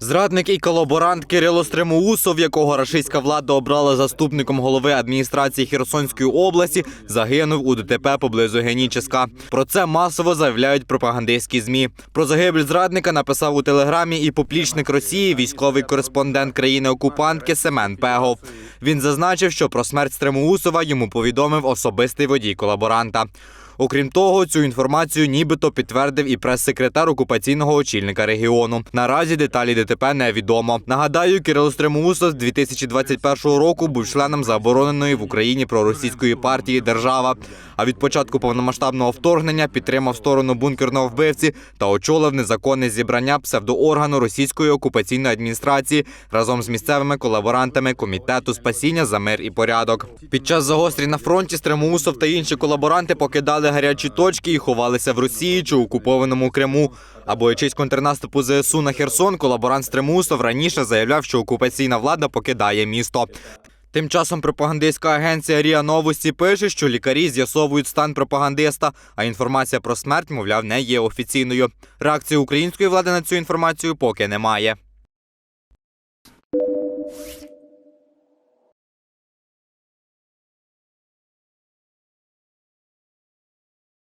Зрадник і колаборант Кирило Стремоусов, якого рашистська влада обрала заступником голови адміністрації Херсонської області, загинув у ДТП поблизу Геніческа. Про це масово заявляють пропагандистські змі. Про загибель зрадника написав у телеграмі і поплічник Росії, військовий кореспондент країни-окупантки Семен Пегов. Він зазначив, що про смерть Стремоусова йому повідомив особистий водій колаборанта. Окрім того, цю інформацію нібито підтвердив і прес-секретар окупаційного очільника регіону. Наразі деталі ДТП невідомо. Нагадаю, Кирило Стремоусов з 2021 року був членом забороненої в Україні проросійської партії Держава. А від початку повномасштабного вторгнення підтримав сторону бункерного вбивці та очолив незаконне зібрання псевдооргану російської окупаційної адміністрації разом з місцевими колаборантами комітету спасіння за мир і порядок. Під час загострень на фронті Стремоусов та інші колаборанти покидали гарячі точки і ховалися в Росії чи окупованому Криму. А боячись контрнаступу ЗСУ на Херсон, колаборант Стремоусов раніше заявляв, що окупаційна влада покидає місто. Тим часом пропагандистська агенція Рія Новості пише, що лікарі з'ясовують стан пропагандиста, а інформація про смерть, мовляв, не є офіційною. Реакції української влади на цю інформацію поки немає.